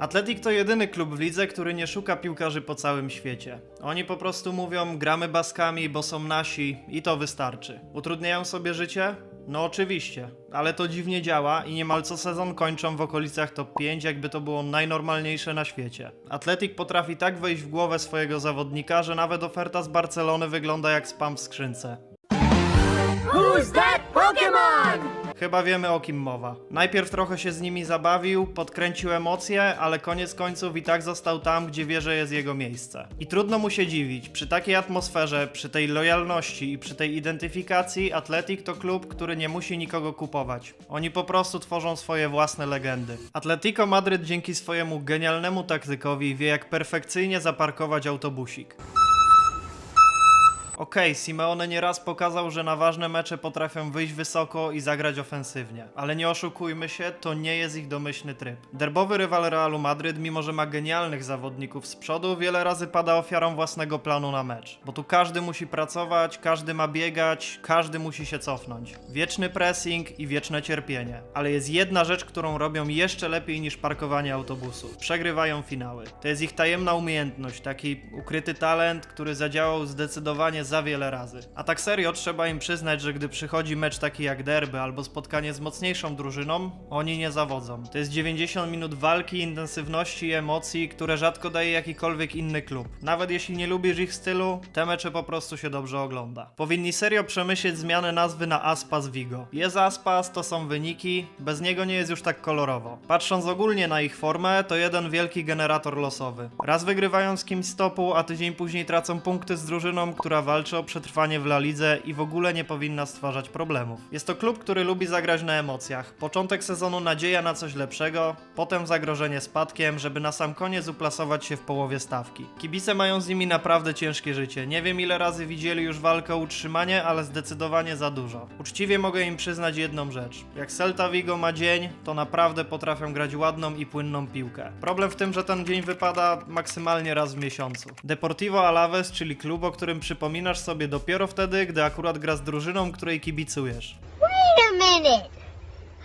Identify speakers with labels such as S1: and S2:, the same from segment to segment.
S1: Atletik to jedyny klub w lidze, który nie szuka piłkarzy po całym świecie. Oni po prostu mówią, gramy baskami, bo są nasi i to wystarczy. Utrudniają sobie życie? No oczywiście, ale to dziwnie działa i niemal co sezon kończą w okolicach top 5, jakby to było najnormalniejsze na świecie. Atletik potrafi tak wejść w głowę swojego zawodnika, że nawet oferta z Barcelony wygląda jak spam w skrzynce.
S2: Who's that Pokemon?
S1: Chyba wiemy o kim mowa. Najpierw trochę się z nimi zabawił, podkręcił emocje, ale koniec końców i tak został tam, gdzie wie, że jest jego miejsce. I trudno mu się dziwić, przy takiej atmosferze, przy tej lojalności i przy tej identyfikacji Atletik to klub, który nie musi nikogo kupować. Oni po prostu tworzą swoje własne legendy. Atletico Madryt dzięki swojemu genialnemu taktykowi wie jak perfekcyjnie zaparkować autobusik. Okej, Simeone nieraz pokazał, że na ważne mecze potrafią wyjść wysoko i zagrać ofensywnie. Ale nie oszukujmy się, to nie jest ich domyślny tryb. Derbowy rywal Realu Madryt, mimo że ma genialnych zawodników z przodu, wiele razy pada ofiarą własnego planu na mecz. Bo tu każdy musi pracować, każdy ma biegać, każdy musi się cofnąć. Wieczny pressing i wieczne cierpienie. Ale jest jedna rzecz, którą robią jeszcze lepiej niż parkowanie autobusów. Przegrywają finały. To jest ich tajemna umiejętność, taki ukryty talent, który zadziałał zdecydowanie za wiele razy. A tak serio trzeba im przyznać, że gdy przychodzi mecz taki jak derby albo spotkanie z mocniejszą drużyną, oni nie zawodzą. To jest 90 minut walki, intensywności i emocji, które rzadko daje jakikolwiek inny klub. Nawet jeśli nie lubisz ich stylu, te mecze po prostu się dobrze ogląda. Powinni serio przemyśleć zmianę nazwy na Aspas Vigo. Jest Aspas, to są wyniki, bez niego nie jest już tak kolorowo. Patrząc ogólnie na ich formę, to jeden wielki generator losowy. Raz wygrywają z kimś stopu, a tydzień później tracą punkty z drużyną, która walczy o przetrwanie w La Lidze i w ogóle nie powinna stwarzać problemów. Jest to klub, który lubi zagrać na emocjach. Początek sezonu nadzieja na coś lepszego, potem zagrożenie spadkiem, żeby na sam koniec uplasować się w połowie stawki. Kibice mają z nimi naprawdę ciężkie życie. Nie wiem ile razy widzieli już walkę o utrzymanie, ale zdecydowanie za dużo. Uczciwie mogę im przyznać jedną rzecz. Jak Celta Vigo ma dzień, to naprawdę potrafią grać ładną i płynną piłkę. Problem w tym, że ten dzień wypada maksymalnie raz w miesiącu. Deportivo Alaves, czyli klub, o którym przypominasz sobie dopiero wtedy, gdy akurat gra z drużyną, której kibicujesz.
S2: Wait a minute.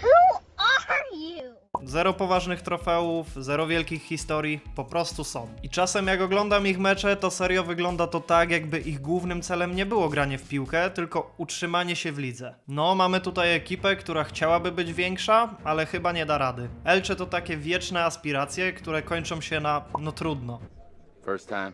S2: Who are you?
S1: Zero poważnych trofeów, zero wielkich historii, po prostu są. I czasem jak oglądam ich mecze, to serio wygląda to tak, jakby ich głównym celem nie było granie w piłkę, tylko utrzymanie się w lidze. No, mamy tutaj ekipę, która chciałaby być większa, ale chyba nie da rady. Elche to takie wieczne aspiracje, które kończą się na no trudno.
S3: First time.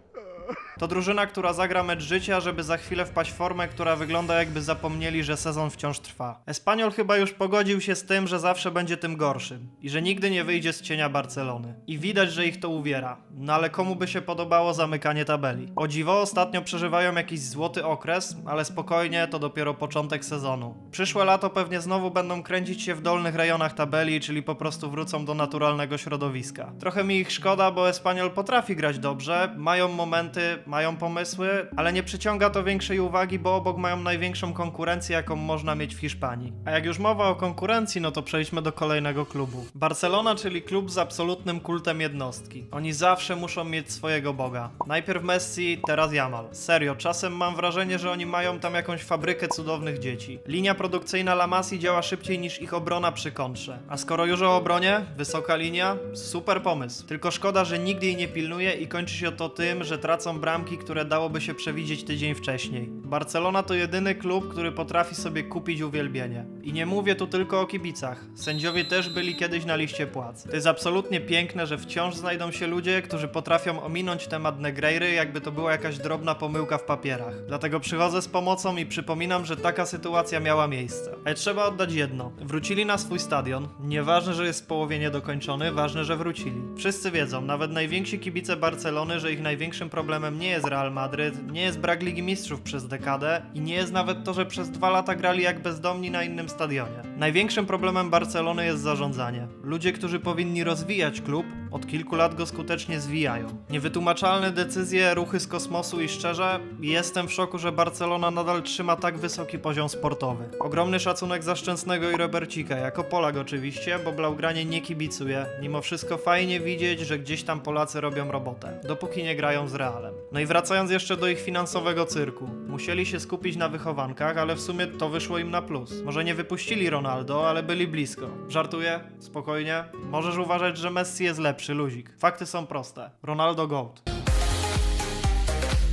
S1: To drużyna, która zagra mecz życia, żeby za chwilę wpaść w formę, która wygląda jakby zapomnieli, że sezon wciąż trwa. Espanyol chyba już pogodził się z tym, że zawsze będzie tym gorszym i że nigdy nie wyjdzie z cienia Barcelony. I widać, że ich to uwiera. No ale komu by się podobało zamykanie tabeli? O dziwo, ostatnio przeżywają jakiś złoty okres, ale spokojnie, to dopiero początek sezonu. Przyszłe lato pewnie znowu będą kręcić się w dolnych rejonach tabeli, czyli po prostu wrócą do naturalnego środowiska. Trochę mi ich szkoda, bo Espanyol potrafi grać dobrze, mają momenty, mają pomysły, ale nie przyciąga to większej uwagi, bo obok mają największą konkurencję, jaką można mieć w Hiszpanii. A jak już mowa o konkurencji, no to przejdźmy do kolejnego klubu. Barcelona, czyli klub z absolutnym kultem jednostki. Oni zawsze muszą mieć swojego boga. Najpierw Messi, teraz Jamal. Serio, czasem mam wrażenie, że oni mają tam jakąś fabrykę cudownych dzieci. Linia produkcyjna La Masi działa szybciej niż ich obrona przy kontrze. A skoro już o obronie, wysoka linia, super pomysł. Tylko szkoda, że nigdy jej nie pilnuje i kończy się to tym, że tracą bramki, które dałoby się przewidzieć tydzień wcześniej. Barcelona to jedyny klub, który potrafi sobie kupić uwielbienie. I nie mówię tu tylko o kibicach. Sędziowie też byli kiedyś na liście płac. To jest absolutnie piękne, że wciąż znajdą się ludzie, którzy potrafią ominąć temat Negreiry, jakby to była jakaś drobna pomyłka w papierach. Dlatego przychodzę z pomocą i przypominam, że taka sytuacja miała miejsce. Ale trzeba oddać jedno. Wrócili na swój stadion. Nieważne, że jest w połowie niedokończony, ważne, że wrócili. Wszyscy wiedzą, nawet najwięksi kibice Barcelony, że ich największym problemem nie jest Real Madryt, nie jest brak Ligi Mistrzów przez dekadę i nie jest nawet to, że przez dwa lata grali jak bezdomni na innym stadionie. Największym problemem Barcelony jest zarządzanie. Ludzie, którzy powinni rozwijać klub, od kilku lat go skutecznie zwijają. Niewytłumaczalne decyzje, ruchy z kosmosu i szczerze, jestem w szoku, że Barcelona nadal trzyma tak wysoki poziom sportowy. Ogromny szacunek za Szczęsnego i Robercika, jako Polak oczywiście, bo Blaugranie nie kibicuje. Mimo wszystko fajnie widzieć, że gdzieś tam Polacy robią robotę, dopóki nie grają z Realem. No i wracając jeszcze do ich finansowego cyrku. Musieli się skupić na wychowankach, ale w sumie to wyszło im na plus. Może nie wypuścili Ronaldo, ale byli blisko. Żartuję? Spokojnie. Możesz uważać, że Messi jest lepszy, luzik. Fakty są proste. Ronaldo GOAT.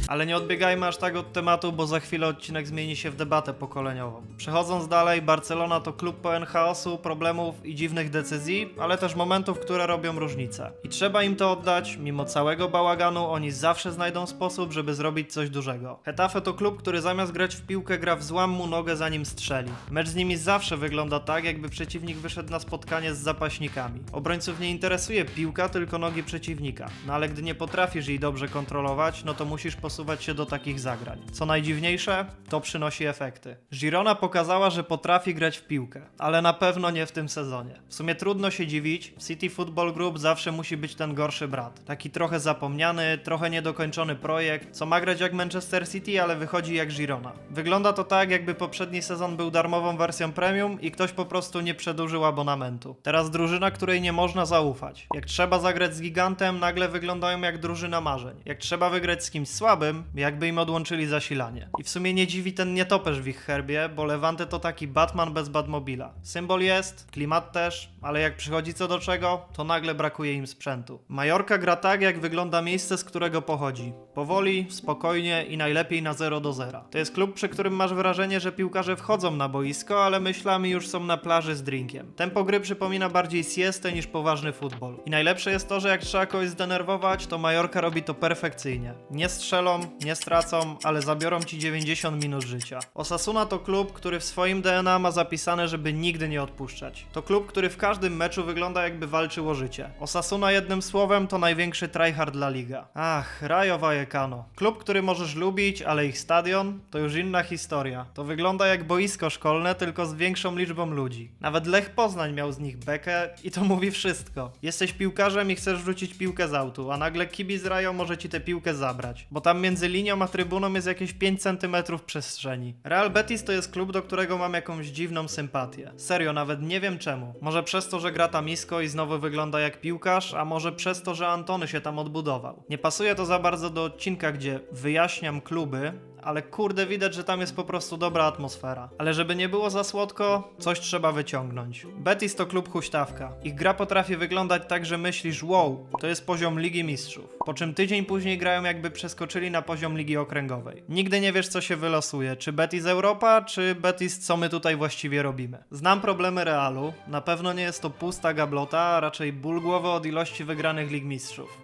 S1: Ale nie odbiegajmy aż tak od tematu, bo za chwilę odcinek zmieni się w debatę pokoleniową. Przechodząc dalej, Barcelona to klub pełen chaosu, problemów i dziwnych decyzji, ale też momentów, które robią różnicę. I trzeba im to oddać, mimo całego bałaganu, oni zawsze znajdą sposób, żeby zrobić coś dużego. Hetafe to klub, który zamiast grać w piłkę gra w złam mu nogę zanim strzeli. Mecz z nimi zawsze wygląda tak, jakby przeciwnik wyszedł na spotkanie z zapaśnikami. Obrońców nie interesuje piłka, tylko nogi przeciwnika. No ale gdy nie potrafisz jej dobrze kontrolować, no to musisz się do takich zagrań. Co najdziwniejsze, to przynosi efekty. Girona pokazała, że potrafi grać w piłkę, ale na pewno nie w tym sezonie. W sumie trudno się dziwić, City Football Group zawsze musi być ten gorszy brat. Taki trochę zapomniany, trochę niedokończony projekt, co ma grać jak Manchester City, ale wychodzi jak Girona. Wygląda to tak, jakby poprzedni sezon był darmową wersją premium i ktoś po prostu nie przedłużył abonamentu. Teraz drużyna, której nie można zaufać. Jak trzeba zagrać z gigantem, nagle wyglądają jak drużyna marzeń. Jak trzeba wygrać z kimś słabym, jakby im odłączyli zasilanie. I w sumie nie dziwi ten nietoperz w ich herbie, bo Levante to taki Batman bez Batmobila. Symbol jest, klimat też, ale jak przychodzi co do czego, to nagle brakuje im sprzętu. Majorka gra tak, jak wygląda miejsce, z którego pochodzi. Powoli, spokojnie i najlepiej na 0 do 0. To jest klub, przy którym masz wrażenie, że piłkarze wchodzą na boisko, ale myślami już są na plaży z drinkiem. Tempo gry przypomina bardziej siestę niż poważny futbol. I najlepsze jest to, że jak trzeba kogoś zdenerwować, to Majorka robi to perfekcyjnie. Nie strzelą, nie stracą, ale zabiorą ci 90 minut życia. Osasuna to klub, który w swoim DNA ma zapisane, żeby nigdy nie odpuszczać. To klub, który w każdym meczu wygląda jakby walczył o życie. Osasuna jednym słowem to największy tryhard La Liga. Ach, Rayo Vallecano. Klub, który możesz lubić, ale ich stadion to już inna historia. To wygląda jak boisko szkolne, tylko z większą liczbą ludzi. Nawet Lech Poznań miał z nich bekę i to mówi wszystko. Jesteś piłkarzem i chcesz rzucić piłkę z autu, a nagle kibic Rayo może ci tę piłkę zabrać, bo tam między linią a trybuną jest jakieś 5 cm przestrzeni. Real Betis to jest klub, do którego mam jakąś dziwną sympatię. Serio, nawet nie wiem czemu. Może przez to, że gra tam nisko i znowu wygląda jak piłkarz, a może przez to, że Antony się tam odbudował. Nie pasuje to za bardzo do odcinka, gdzie wyjaśniam kluby, ale kurde widać, że tam jest po prostu dobra atmosfera. Ale żeby nie było za słodko, coś trzeba wyciągnąć. Betis to klub huśtawka. Ich gra potrafi wyglądać tak, że myślisz, wow, to jest poziom Ligi Mistrzów. Po czym tydzień później grają jakby przeskoczyli na poziom Ligi Okręgowej. Nigdy nie wiesz, co się wylosuje, czy Betis Europa, czy Betis co my tutaj właściwie robimy. Znam problemy Realu, na pewno nie jest to pusta gablota, a raczej ból głowy od ilości wygranych Lig Mistrzów.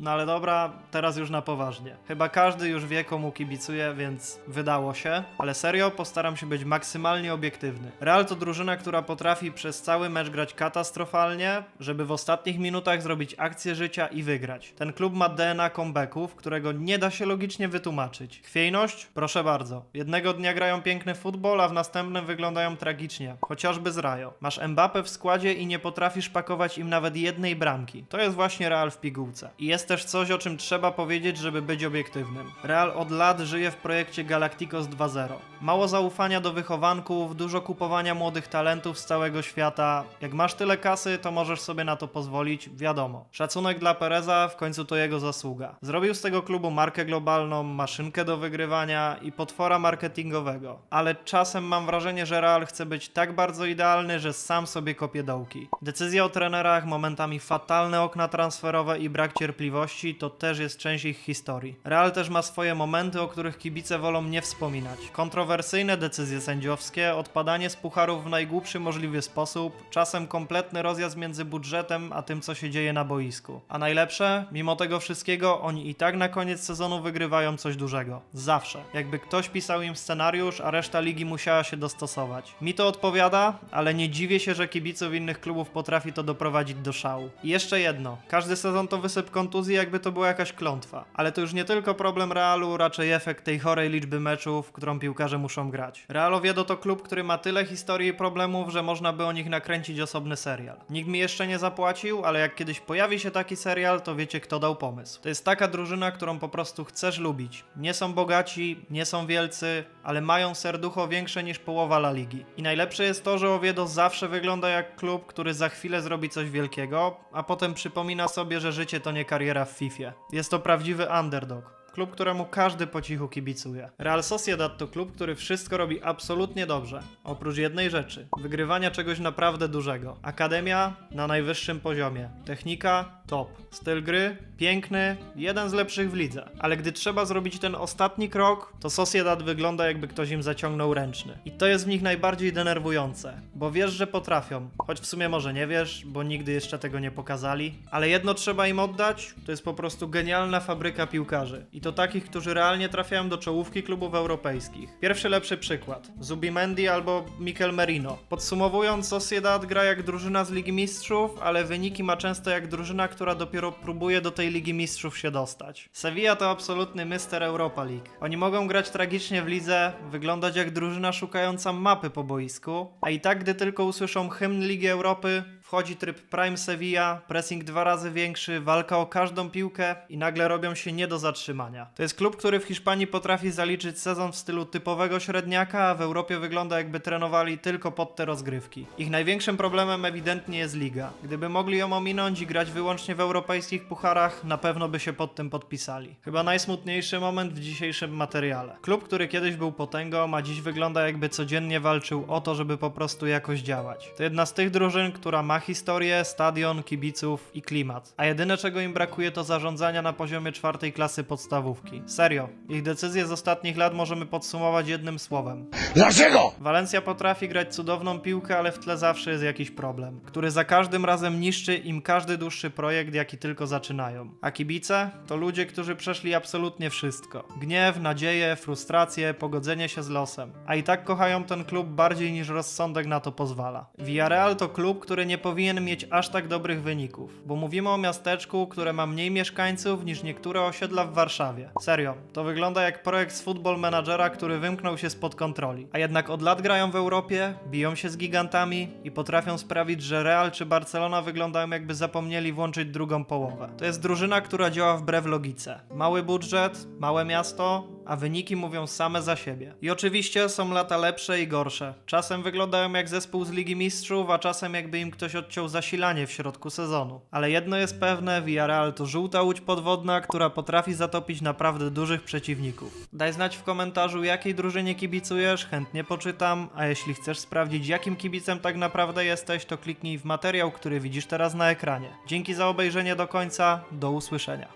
S1: No ale dobra, teraz już na poważnie. Chyba każdy już wie, komu kibicuje, więc wydało się. Ale serio, postaram się być maksymalnie obiektywny. Real to drużyna, która potrafi przez cały mecz grać katastrofalnie, żeby w ostatnich minutach zrobić akcję życia i wygrać. Ten klub ma DNA comebacków, którego nie da się logicznie wytłumaczyć. Chwiejność? Proszę bardzo. Jednego dnia grają piękny futbol, a w następnym wyglądają tragicznie. Chociażby z Rajo. Masz Mbappé w składzie i nie potrafisz pakować im nawet jednej bramki. To jest właśnie Real w pigułce. I jest też coś, o czym trzeba powiedzieć, żeby być obiektywnym. Real od lat żyje w projekcie Galacticos 2.0. Mało zaufania do wychowanków, dużo kupowania młodych talentów z całego świata. Jak masz tyle kasy, to możesz sobie na to pozwolić, wiadomo. Szacunek dla Pereza, w końcu to jego zasługa. Zrobił z tego klubu markę globalną, maszynkę do wygrywania i potwora marketingowego. Ale czasem mam wrażenie, że Real chce być tak bardzo idealny, że sam sobie kopie dołki. Decyzje o trenerach, momentami fatalne okna transferowe i brak cierpliwości to też jest część ich historii. Real też ma swoje momenty, o których kibice wolą nie wspominać. Kontrowersyjne decyzje sędziowskie, odpadanie z pucharów w najgłupszy możliwy sposób, czasem kompletny rozjazd między budżetem a tym, co się dzieje na boisku. A najlepsze, mimo tego wszystkiego, oni i tak na koniec sezonu wygrywają coś dużego. Zawsze. Jakby ktoś pisał im scenariusz, a reszta ligi musiała się dostosować. Mi to odpowiada, ale nie dziwię się, że kibiców innych klubów potrafi to doprowadzić do szału. I jeszcze jedno. Każdy sezon to wysyp kontuzji, jakby to była jakaś klątwa. Ale to już nie tylko problem Realu, raczej efekt tej chorej liczby meczów, którą piłkarze muszą grać. Real Oviedo to klub, który ma tyle historii i problemów, że można by o nich nakręcić osobny serial. Nikt mi jeszcze nie zapłacił, ale jak kiedyś pojawi się taki serial, to wiecie kto dał pomysł. To jest taka drużyna, którą po prostu chcesz lubić. Nie są bogaci, nie są wielcy, ale mają serducho większe niż połowa La Ligi. I najlepsze jest to, że Oviedo zawsze wygląda jak klub, który za chwilę zrobi coś wielkiego, a potem przypomina sobie, że życie to nie kariera w FIFA. Jest to prawdziwy underdog. Klub, któremu każdy po cichu kibicuje. Real Sociedad to klub, który wszystko robi absolutnie dobrze. Oprócz jednej rzeczy. Wygrywania czegoś naprawdę dużego. Akademia na najwyższym poziomie. Technika top. Styl gry piękny, jeden z lepszych w lidze. Ale gdy trzeba zrobić ten ostatni krok, to Sociedad wygląda jakby ktoś im zaciągnął ręczny. I to jest w nich najbardziej denerwujące, bo wiesz, że potrafią. Choć w sumie może nie wiesz, bo nigdy jeszcze tego nie pokazali. Ale jedno trzeba im oddać, to jest po prostu genialna fabryka piłkarzy. I to takich, którzy realnie trafiają do czołówki klubów europejskich. Pierwszy lepszy przykład. Zubimendi albo Mikel Merino. Podsumowując, Sociedad gra jak drużyna z Ligi Mistrzów, ale wyniki ma często jak drużyna, która dopiero próbuje do tej Ligi Mistrzów się dostać. Sevilla to absolutny mister Europa League. Oni mogą grać tragicznie w lidze, wyglądać jak drużyna szukająca mapy po boisku, a i tak gdy tylko usłyszą hymn Ligi Europy, wchodzi tryb Prime Sevilla, pressing dwa razy większy, walka o każdą piłkę i nagle robią się nie do zatrzymania. To jest klub, który w Hiszpanii potrafi zaliczyć sezon w stylu typowego średniaka, a w Europie wygląda jakby trenowali tylko pod te rozgrywki. Ich największym problemem ewidentnie jest liga. Gdyby mogli ją ominąć i grać wyłącznie w europejskich pucharach, na pewno by się pod tym podpisali. Chyba najsmutniejszy moment w dzisiejszym materiale. Klub, który kiedyś był potęgą, a dziś wygląda jakby codziennie walczył o to, żeby po prostu jakoś działać. To jedna z tych drużyn, która ma historię, stadion, kibiców i klimat. A jedyne czego im brakuje to zarządzania na poziomie czwartej klasy podstawówki. Serio, ich decyzje z ostatnich lat możemy podsumować jednym słowem.
S3: Dlaczego?
S1: Walencja potrafi grać cudowną piłkę, ale w tle zawsze jest jakiś problem, który za każdym razem niszczy im każdy dłuższy projekt, jaki tylko zaczynają. A kibice to ludzie, którzy przeszli absolutnie wszystko: gniew, nadzieję, frustrację, pogodzenie się z losem. A i tak kochają ten klub bardziej niż rozsądek na to pozwala. Villarreal to klub, który nie powinien mieć aż tak dobrych wyników, bo mówimy o miasteczku, które ma mniej mieszkańców niż niektóre osiedla w Warszawie. Serio, to wygląda jak projekt z Football Managera, który wymknął się spod kontroli. A jednak od lat grają w Europie, biją się z gigantami i potrafią sprawić, że Real czy Barcelona wyglądają jakby zapomnieli włączyć drugą połowę. To jest drużyna, która działa wbrew logice. Mały budżet, małe miasto, a wyniki mówią same za siebie. I oczywiście są lata lepsze i gorsze. Czasem wyglądają jak zespół z Ligi Mistrzów, a czasem jakby im ktoś odciął zasilanie w środku sezonu. Ale jedno jest pewne, Villarreal to żółta łódź podwodna, która potrafi zatopić naprawdę dużych przeciwników. Daj znać w komentarzu, jakiej drużynie kibicujesz, chętnie poczytam, a jeśli chcesz sprawdzić, jakim kibicem tak naprawdę jesteś, to kliknij w materiał, który widzisz teraz na ekranie. Dzięki za obejrzenie do końca, do usłyszenia.